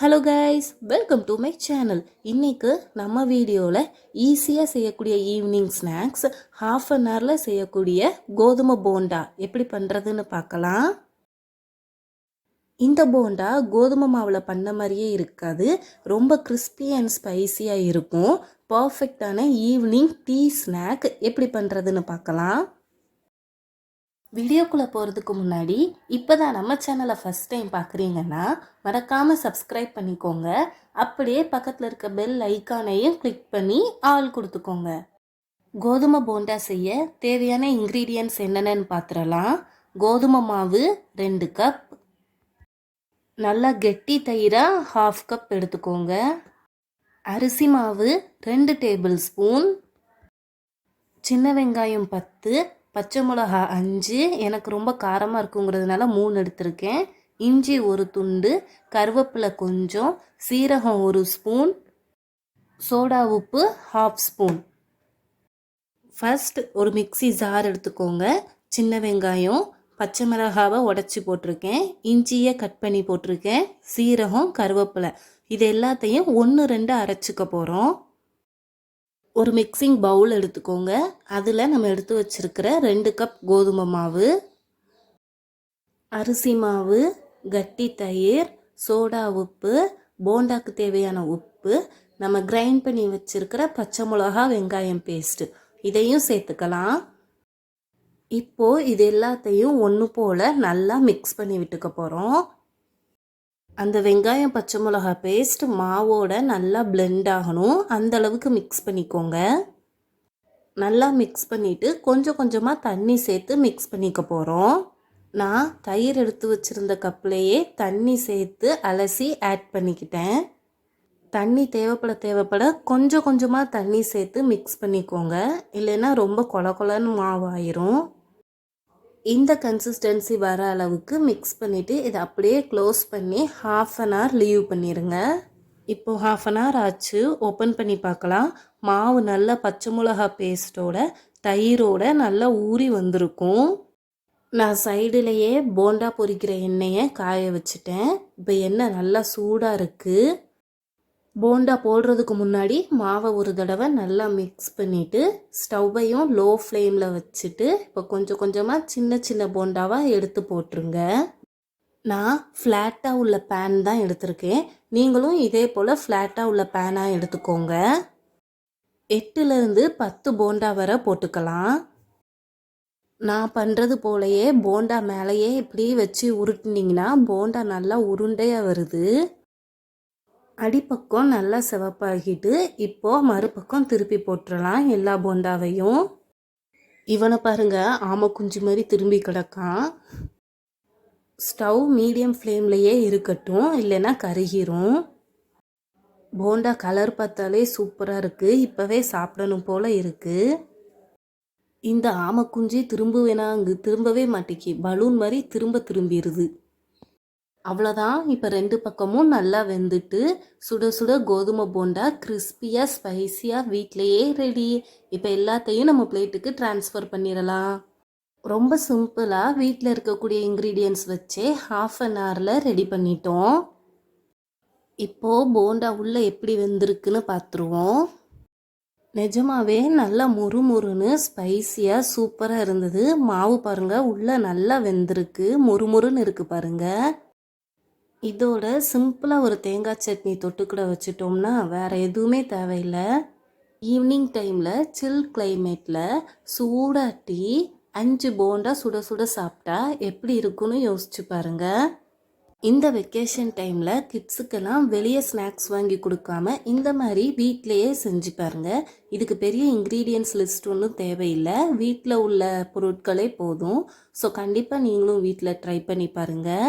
Hello guys welcome to my channel இன்றைக்கு நம்ம வீடியோவில் ஈஸியாக செய்யக்கூடிய ஈவினிங் ஸ்நாக்ஸ் ஹாஃப் அன் ஹவரில் செய்யக்கூடிய கோதுமை போண்டா எப்படி பண்ணுறதுன்னு பார்க்கலாம். இந்த போண்டா கோதுமை மாவில் பண்ண மாதிரியே இருக்காது. ரொம்ப கிறிஸ்பி அண்ட் ஸ்பைசியாக இருக்கும். பர்ஃபெக்டான ஈவினிங் டீ ஸ்நாக் எப்படி பண்ணுறதுன்னு பார்க்கலாம். வீடியோக்குள்ளே போகிறதுக்கு முன்னாடி இப்போ தான் நம்ம சேனலை ஃபஸ்ட் டைம் பார்க்குறீங்கன்னா மறக்காமல் சப்ஸ்கிரைப் பண்ணிக்கோங்க. அப்படியே பக்கத்தில் இருக்க பெல் ஐக்கானையும் கிளிக் பண்ணி ஆள் கொடுத்துக்கோங்க. கோதுமை போண்டா செய்ய தேவையான இன்க்ரீடியன்ட்ஸ் என்னென்னு பார்த்துடலாம் கோதுமை மாவு ரெண்டு கப் நல்லா கெட்டி தயிராக ஹாஃப் கப் எடுத்துக்கோங்க. அரிசி மாவு ரெண்டு டேபிள் ஸ்பூன் சின்ன வெங்காயம் பத்து. பச்சை மிளகா அஞ்சு எனக்கு ரொம்ப காரமாக இருக்குங்கிறதுனால மூணு எடுத்திருக்கேன். இஞ்சி ஒரு துண்டு கருவேப்பிலை கொஞ்சம் சீரகம் ஒரு ஸ்பூன் சோடா உப்பு ஹாஃப் ஸ்பூன். ஃபஸ்ட் ஒரு மிக்சி ஜார் எடுத்துக்கோங்க. சின்ன வெங்காயம் பச்சை மிளகாவை உடச்சி போட்டிருக்கேன். இஞ்சியை கட் பண்ணி போட்டிருக்கேன். சீரகம் கருவேப்பிலை. இது எல்லாத்தையும் ஒன்று ரெண்டு அரைச்சிக்க போகிறோம் ஒரு மிக்சிங் பவுல் எடுத்துக்கோங்க. அதில் நம்ம எடுத்து வச்சுருக்கிற ரெண்டு கப் கோதுமை மாவு அரிசி மாவு கட்டி தயிர் சோடா உப்பு போண்டாக்கு தேவையான உப்பு நம்ம கிரைண்ட் பண்ணி வச்சுருக்கிற பச்சை மிளகா வெங்காயம் பேஸ்ட்டு இதையும் சேர்த்துக்கலாம். இப்போது இது எல்லாத்தையும் ஒன்று போல் நல்லா மிக்ஸ் பண்ணி விட்டுக்க போகிறோம் அந்த வெங்காயம் பச்சை மிளகா பேஸ்ட் மாவோட நல்லா பிளெண்ட் ஆகணும். அந்த அளவுக்கு மிக்ஸ் பண்ணிக்கோங்க. நல்லா மிக்ஸ் பண்ணிவிட்டு கொஞ்சம் கொஞ்சமாக தண்ணி சேர்த்து மிக்ஸ் பண்ணிக்க போகிறோம் நான் தயிர் எடுத்து வச்சுருந்த கப்லேயே தண்ணி சேர்த்து அலசி ஆட் பண்ணிக்கிட்டேன். தண்ணி தேவைப்பட தேவைப்பட கொஞ்சம் கொஞ்சமாக தண்ணி சேர்த்து மிக்ஸ் பண்ணிக்கோங்க. இல்லைன்னா ரொம்ப கொல கொலன்னு மாவாயிரும். இந்த கன்சிஸ்டன்சி வர அளவுக்கு மிக்ஸ் பண்ணிவிட்டு இதை அப்படியே க்ளோஸ் பண்ணி ஹாஃப் அன் ஹவர் லீவ் பண்ணிடுங்க இப்போது ஹாஃப் அன் ஹவர் ஆச்சு. ஓப்பன் பண்ணி பார்க்கலாம். மாவு நல்லா பச்சை மிளகா பேஸ்ட்டோட தயிரோட நல்லா ஊறி வந்திருக்கும். நான் சைடுலேயே போண்டா பொரிக்கிற எண்ணெயை காய வச்சுட்டேன். இப்போ எண்ணெய் நல்லா சூடாக இருக்குது போண்டா போடுறதுக்கு முன்னாடி மாவை ஒரு தடவை நல்லா மிக்ஸ் பண்ணிவிட்டு ஸ்டவ்வையும் லோ ஃப்ளேமில் வச்சுட்டு இப்போ கொஞ்சம் கொஞ்சமாக சின்ன சின்ன போண்டாவாக எடுத்து போட்டுருங்க. நான் ஃப்ளாட்டாக உள்ள பேன் தான் எடுத்திருக்கேன். நீங்களும் இதே போல் ஃப்ளாட்டாக உள்ள பேனாக எடுத்துக்கோங்க. எட்டுலேருந்து பத்து போண்டா வரை போட்டுக்கலாம். நான் பண்ணுறது போலையே போண்டா மேலேயே இப்படி வச்சு உருட்டினீங்கன்னா போண்டா நல்லா உருண்டையாக வருது. அடிப்பக்கம் நல்லா சிவப்பாகிட்டு இப்போது மறுபக்கம் திருப்பி போட்டுடலாம் எல்லா போண்டாவையும். இவனை பாருங்க ஆமை குஞ்சு மாதிரி திரும்பி கிடக்கான். ஸ்டவ் மீடியம் ஃப்ளேம்லையே இருக்கட்டும் இல்லைன்னா கருகிரும். போண்டா கலர் பார்த்தாலே சூப்பராக இருக்குது இப்போவே சாப்பிடணும் போல் இருக்குது இந்த ஆமை குஞ்சு திரும்புவேனாங்கு திரும்பவே மாட்டேக்கி பலூன் மாதிரி திரும்ப திரும்பிடுது அவ்வளோதான் இப்போ ரெண்டு பக்கமும் நல்லா வெந்துட்டு சுட சுட கோதுமை போண்டா கிறிஸ்பியாக ஸ்பைஸியாக வீட்லேயே ரெடி இப்போ எல்லாத்தையும் நம்ம பிளேட்டுக்கு ட்ரான்ஸ்ஃபர் பண்ணிடலாம். ரொம்ப சிம்பிளாக வீட்டில் இருக்கக்கூடிய இன்க்ரீடியன்ஸ் வச்சே ஹாஃப் அன் ஹவரில் ரெடி பண்ணிட்டோம். இப்போது போண்டா உள்ளே எப்படி வெந்திருக்குன்னு பார்த்துருவோம் நிஜமாவே நல்லா முறு முறுன்னு ஸ்பைஸியாக சூப்பராக இருந்தது. மாவு பாருங்கள் உள்ளே நல்லா வெந்திருக்கு. முறுமுறுன்னு இருக்குது பாருங்கள் இதோட சிம்பிளாக ஒரு தேங்காய் சட்னி தொட்டுக்கூட வச்சுட்டோம்னா வேறு எதுவுமே தேவையில்லை. ஈவினிங் டைமில் சில் கிளைமேட்டில் சூடாக டீ அஞ்சு போண்டா சுட சுட சாப்பிட்டா எப்படி இருக்குன்னு யோசிச்சு பாருங்கள் இந்த வெக்கேஷன் டைமில் கிட்ஸுக்கெல்லாம் வெளியே ஸ்நாக்ஸ் வாங்கி கொடுக்காம இந்த மாதிரி வீட்டிலையே செஞ்சு பாருங்கள் இதுக்கு பெரிய இன்க்ரீடியன்ஸ் லிஸ்ட் ஒன்றும் தேவையில்லை. வீட்டில் உள்ள பொருட்களே போதும். ஸோ கண்டிப்பாக நீங்களும் வீட்டில் ட்ரை பண்ணி பாருங்கள்